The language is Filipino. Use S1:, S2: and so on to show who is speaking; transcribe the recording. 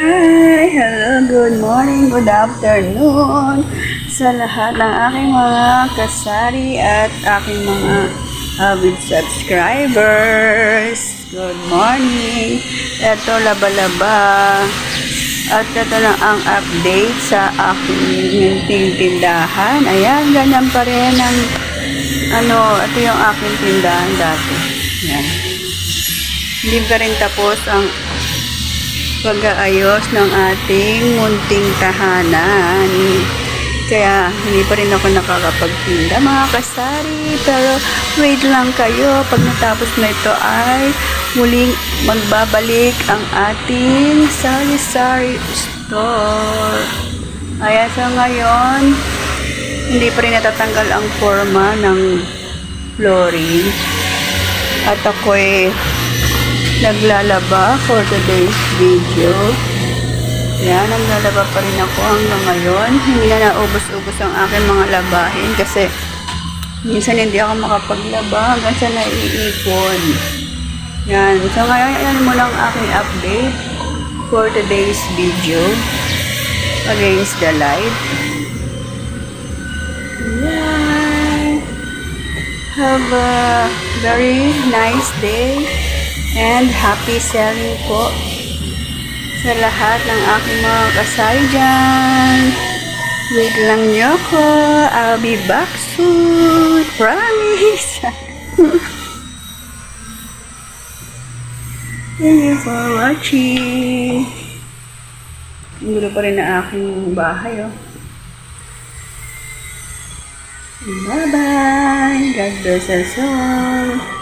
S1: Hi! Hello! Good morning! Good afternoon! Sa lahat ng aking mga kasari at aking mga avid subscribers. Good morning! Ito, laba-laba. At ito na ang update sa aking tindahan. Ayan, ganyan pa rin ang ano, ito yung aking tindahan dati. Yan. Hindi pa rin tapos ang pag-aayos ng ating munting tahanan. Kaya hindi pa rin ako nakakapagtinda mga kasari. Pero wait lang kayo. Pag natapos na ito ay muling magbabalik ang ating sari-sari store. Ayan, so ngayon, hindi pa rin natatanggal ang forma ng flooring. At ako'y naglalaba for today's video. Yan, naglalaba pa rin ako hanggang ngayon. Hindi na naubos-ubos ang aking mga labahin kasi minsan hindi ako makapaglaba hanggang sa naiipon. Yan. So ngayon, yan muna ang aking update for today's video against the light. Yan. Have a very nice day and happy selling po sa lahat ng aking mga kasay dyan. Wait lang niyo ko. I'll be back soon. Promise. Thank you for watching. Ang gulo pa rin na aking bahay, oh. Bye-bye. God bless us all.